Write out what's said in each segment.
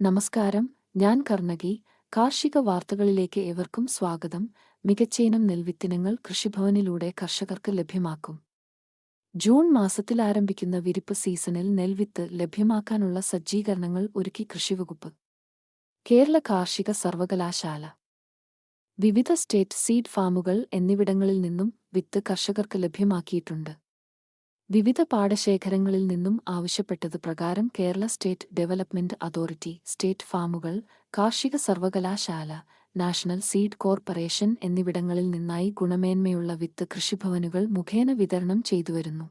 നമസ്കാരം. ഞാൻ കർണകി. കാർഷിക വാർത്തകളിലേക്ക് ഏവർക്കും സ്വാഗതം. മികച്ചയിനം നെൽവിത്തിനങ്ങൾ കൃഷിഭവനിലൂടെ കർഷകർക്ക് ലഭ്യമാക്കും. ജൂൺ മാസത്തിൽ ആരംഭിക്കുന്ന വിരിപ്പ് സീസണിൽ നെൽവിത്ത് ലഭ്യമാക്കാനുള്ള സജ്ജീകരണങ്ങൾ ഒരുക്കി കൃഷിവകുപ്പ്. കേരള കാർഷിക സർവകലാശാല. വിവിധ സ്റ്റേറ്റ് സീഡ് ഫാമുകൾ എന്നിവിടങ്ങളിൽ നിന്നും വിത്ത് കർഷകർക്ക് ലഭ്യമാക്കിയിട്ടുണ്ട്. വിവിധ പാടശേഖരങ്ങളിൽ നിന്നും ആവശ്യപ്പെട്ടത് പ്രകാരം Kerala state development authority state ഫാമുകൾ കാർഷിക സർവകലാശാല നാഷണൽ സീഡ് കോർപ്പറേഷൻ എന്നിവിടങ്ങളിൽ നിന്നായി ഗുണമേന്മയുള്ള വിത്ത് കൃഷിഭവനുകൾ മുഖേന വിതരണം ചെയ്തുവരുന്നു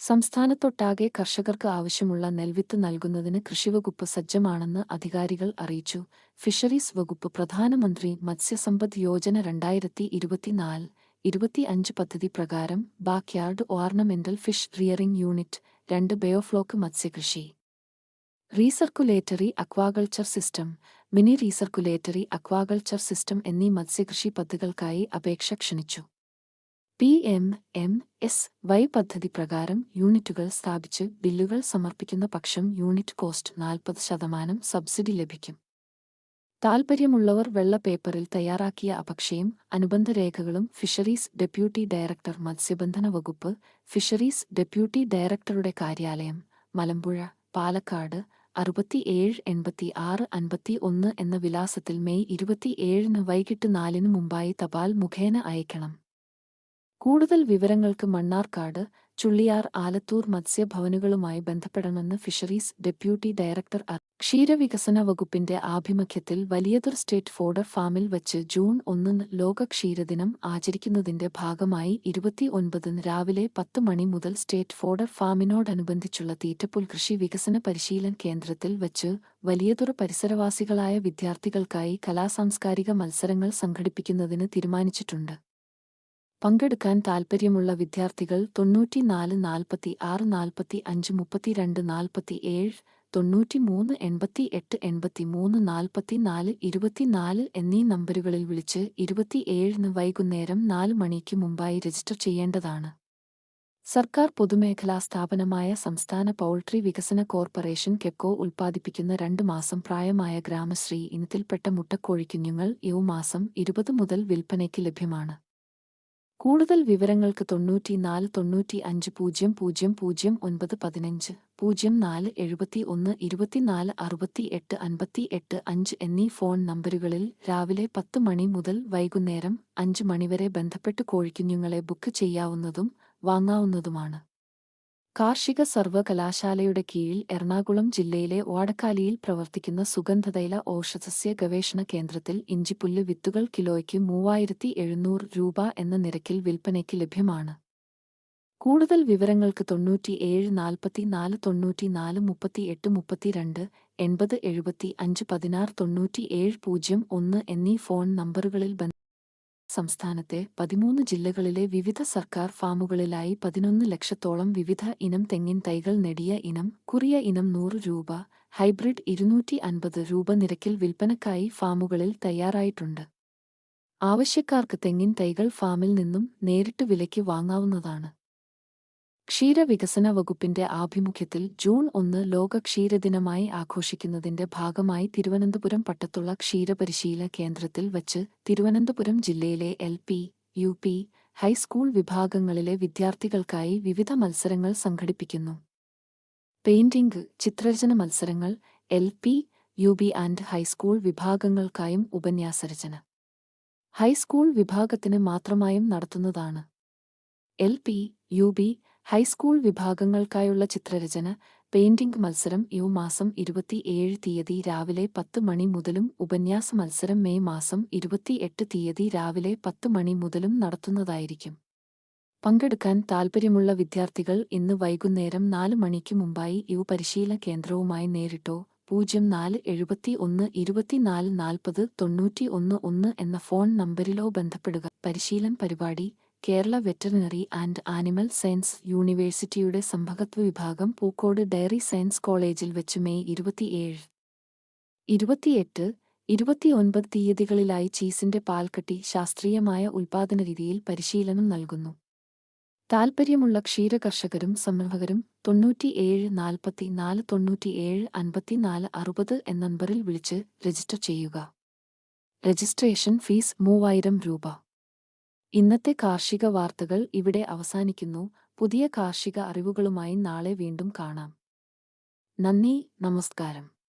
സംസ്ഥാനത്തൊട്ടാകെ കർഷകർക്ക് ആവശ്യമുള്ള നെൽവിത്ത് നൽകുന്നതിന് കൃഷിവകുപ്പ് സജ്ജമാണെന്ന് അധികാരികൾ അറിയിച്ചു. ഫിഷറീസ് വകുപ്പ് പ്രധാനമന്ത്രി മത്സ്യസമ്പദ് യോജന രണ്ടായിരത്തി ഇരുപത്തിനാല് ഇരുപത്തിയഞ്ച് പദ്ധതി പ്രകാരം backyard ornamental fish rearing unit രണ്ട് ബയോഫ്ലോക്ക് മത്സ്യകൃഷി. Recirculatory aquaculture system mini recirculatory aquaculture system എന്നീ മത്സ്യകൃഷി പദ്ധതികൾക്കായി അപേക്ഷ ക്ഷണിച്ചു. P M M S Y പദ്ധതി പ്രകാരം യൂണിറ്റുകൾ സ്ഥാപിച്ച് ബില്ലുകൾ സമർപ്പിക്കുന്ന പക്ഷം യൂണിറ്റ് കോസ്റ്റ് നാൽപ്പത് ശതമാനം സബ്സിഡി ലഭിക്കും. താൽപ്പര്യമുള്ളവർ വെള്ള പേപ്പറിൽ തയ്യാറാക്കിയ അപക്ഷയും അനുബന്ധ രേഖകളും ഫിഷറീസ് ഡെപ്യൂട്ടി ഡയറക്ടർ മത്സ്യബന്ധന വകുപ്പ് ഫിഷറീസ് ഡെപ്യൂട്ടി ഡയറക്ടറുടെ കാര്യാലയം മലമ്പുഴ പാലക്കാട് അറുപത്തിയേഴ് എൺപത്തി ആറ് അൻപത്തി ഒന്ന് എന്ന വിലാസത്തിൽ മെയ് ഇരുപത്തിയേഴിന് വൈകിട്ട് നാലിന് മുമ്പായി തപാൽ മുഖേന അയക്കണം. കൂടുതൽ വിവരങ്ങൾക്ക് മണ്ണാർക്കാട് ചുള്ളിയാർ ആലത്തൂർ മത്സ്യഭവനുകളുമായി ബന്ധപ്പെടണമെന്ന് ഫിഷറീസ് ഡെപ്യൂട്ടി ഡയറക്ടർ അർ ക്ഷീരവികസന വകുപ്പിന്റെ ആഭിമുഖ്യത്തിൽ വലിയതുർ സ്റ്റേറ്റ് ഫോർഡർ ഫാമിൽ വച്ച് ജൂൺ ഒന്നിന് ലോക ക്ഷീരദിനം ആചരിക്കുന്നതിന്റെ ഭാഗമായി ഇരുപത്തിയൊൻപതിന് രാവിലെ പത്ത് മണി മുതൽ സ്റ്റേറ്റ് ഫോഡർ ഫാമിനോടനുബന്ധിച്ചുള്ള തീറ്റപ്പുൽ കൃഷി വികസന പരിശീലന കേന്ദ്രത്തിൽ വച്ച് വലിയതുറ പരിസരവാസികളായ വിദ്യാർത്ഥികൾക്കായി കലാസാംസ്കാരിക മത്സരങ്ങൾ സംഘടിപ്പിക്കുന്നതിന് തീരുമാനിച്ചിട്ടുണ്ട്. പങ്കെടുക്കാൻ താൽപ്പര്യമുള്ള വിദ്യാർത്ഥികൾ തൊണ്ണൂറ്റിനാല് നാൽപ്പത്തി ആറ് നാൽപ്പത്തി അഞ്ച് മുപ്പത്തിരണ്ട് നാൽപ്പത്തി ഏഴ് തൊണ്ണൂറ്റിമൂന്ന് എൺപത്തി എട്ട് എൺപത്തി മൂന്ന് നാൽപ്പത്തി നാല് ഇരുപത്തിനാല് എന്നീ നമ്പറുകളിൽ വിളിച്ച് ഇരുപത്തിയേഴിന് വൈകുന്നേരം നാല് മണിക്ക് മുമ്പായി രജിസ്റ്റർ ചെയ്യേണ്ടതാണ്. സർക്കാർ പൊതുമേഖലാ സ്ഥാപനമായ സംസ്ഥാന പൗൾട്രി വികസന കോർപ്പറേഷൻ കെക്കോ ഉൽപ്പാദിപ്പിക്കുന്ന രണ്ട് മാസം പ്രായമായ ഗ്രാമശ്രീ ഇനത്തിൽപ്പെട്ട മുട്ടക്കോഴിക്കുഞ്ഞുങ്ങൾ ഈ മാസം ഇരുപത് മുതൽ വിൽപ്പനയ്ക്ക് ലഭ്യമാണ്. കൂടുതൽ വിവരങ്ങൾക്ക് തൊണ്ണൂറ്റിനാല് തൊണ്ണൂറ്റി അഞ്ച് പൂജ്യം പൂജ്യം പൂജ്യം ഒൻപത് പതിനഞ്ച് പൂജ്യം നാല് എഴുപത്തി ഒന്ന് ഇരുപത്തിനാല് അറുപത്തി എട്ട് അൻപത്തി എട്ട് അഞ്ച് എന്നീ ഫോൺ നമ്പറുകളിൽ രാവിലെ പത്ത് മണി മുതൽ വൈകുന്നേരം അഞ്ച് മണിവരെ ബന്ധപ്പെട്ട് കോഴിക്കുഞ്ഞുങ്ങളെ ബുക്ക് ചെയ്യാവുന്നതും വാങ്ങാവുന്നതുമാണ്. കാർഷിക സർവകലാശാലയുടെ കീഴിൽ എറണാകുളം ജില്ലയിലെ വാടക്കാലിയിൽ പ്രവർത്തിക്കുന്ന സുഗന്ധതൈല ഔഷധസ്യ ഗവേഷണ കേന്ദ്രത്തിൽ ഇഞ്ചിപ്പുല്ല് വിത്തുകൾ കിലോയ്ക്ക് മൂവായിരത്തി എഴുന്നൂറ് രൂപ എന്ന നിരക്കിൽ വിൽപ്പനയ്ക്ക് ലഭ്യമാണ്. കൂടുതൽ വിവരങ്ങൾക്ക് തൊണ്ണൂറ്റിയേഴ് നാൽപ്പത്തി നാല് തൊണ്ണൂറ്റി നാല് മുപ്പത്തി എട്ട് മുപ്പത്തിരണ്ട് എൺപത് എഴുപത്തി അഞ്ച് പതിനാറ് തൊണ്ണൂറ്റിയേഴ് പൂജ്യം ഒന്ന് എന്നീ ഫോൺ നമ്പറുകളിൽ ബന്ധ സംസ്ഥാനത്തെ പതിമൂന്ന് ജില്ലകളിലെ വിവിധ സർക്കാർ ഫാമുകളിലായി പതിനൊന്ന് ലക്ഷത്തോളം വിവിധ ഇനം തെങ്ങിൻ തൈകൾ നെടിയ ഇനം കുറിയ ഇനം നൂറ് രൂപ ഹൈബ്രിഡ് ഇരുന്നൂറ്റി അൻപത് രൂപ നിരക്കിൽ വിൽപ്പനക്കായി ഫാമുകളിൽ തയ്യാറായിട്ടുണ്ട്. ആവശ്യക്കാർക്ക് തെങ്ങിൻ തൈകൾ ഫാമിൽ നിന്നും നേരിട്ട് വിലയ്ക്ക് വാങ്ങാവുന്നതാണ്. ക്ഷീരവികസന വകുപ്പിന്റെ ആഭിമുഖ്യത്തിൽ ജൂൺ ഒന്ന് ലോക ക്ഷീരദിനമായി ആഘോഷിക്കുന്നതിന്റെ ഭാഗമായി തിരുവനന്തപുരം പട്ടത്തുള്ള ക്ഷീരപരിശീല കേന്ദ്രത്തിൽ വച്ച് തിരുവനന്തപുരം ജില്ലയിലെ L P U P high school വിഭാഗങ്ങളിലെ വിദ്യാർത്ഥികൾക്കായി വിവിധ മത്സരങ്ങൾ സംഘടിപ്പിക്കുന്നു. പെയിന്റിംഗ് ചിത്രരചന മത്സരങ്ങൾ L P U B and high school വിഭാഗങ്ങൾക്കായും ഉപന്യാസരചന. ഹൈസ്കൂൾ വിഭാഗത്തിന് മാത്രമായും നടത്തുന്നതാണ്. L P U B high school വിഭാഗങ്ങൾക്കായുള്ള ചിത്രരചന പെയിന്റിംഗ് മത്സരം യു മാസം ഇരുപത്തിയേഴ് തീയതി രാവിലെ പത്ത് മണി മുതലും ഉപന്യാസ മത്സരം മെയ് മാസം ഇരുപത്തിയെട്ട് തീയതി രാവിലെ പത്ത് മണി മുതലും നടത്തുന്നതായിരിക്കും. പങ്കെടുക്കാൻ താൽപ്പര്യമുള്ള വിദ്യാർത്ഥികൾ ഇന്ന് വൈകുന്നേരം നാല് മണിക്ക് മുമ്പായി യു പരിശീലന കേന്ദ്രവുമായി നേരിട്ടോ പൂജ്യം നാല് എഴുപത്തി ഒന്ന് ഇരുപത്തിനാല് നാൽപ്പത് തൊണ്ണൂറ്റി ഒന്ന് ഒന്ന് എന്ന ഫോൺ നമ്പറിലോ ബന്ധപ്പെടുക. പരിശീലൻ പരിപാടി Kerala veterinary and animal science യൂണിവേഴ്സിറ്റിയുടെ സംഭകത്വ വിഭാഗം പൂക്കോട് ഡയറി സയൻസ് കോളേജിൽ വെച്ച് മെയ് ഇരുപത്തിയേഴ്. ഇരുപത്തിയെട്ട് ഇരുപത്തിയൊൻപത് തീയതികളിലായി ചീസിന്റെ പാൽക്കട്ടി ശാസ്ത്രീയമായ ഉൽപാദന രീതിയിൽ പരിശീലനം നൽകുന്നു. താൽപ്പര്യമുള്ള ക്ഷീരകർഷകരും സംരംഭകരും തൊണ്ണൂറ്റിയേഴ് നാൽപ്പത്തി നാല് തൊണ്ണൂറ്റിയേഴ് അൻപത്തിനാല് അറുപത് എന്ന നമ്പറിൽ വിളിച്ച് രജിസ്റ്റർ ചെയ്യുക. രജിസ്ട്രേഷൻ ഫീസ് മൂവായിരം രൂപ. ഇന്നത്തെ കാർഷിക വാർത്തകൾ ഇവിടെ അവസാനിക്കുന്നു. പുതിയ കാർഷിക അറിവുകളുമായി നാളെ വീണ്ടും കാണാം. നന്ദി നമസ്കാരം.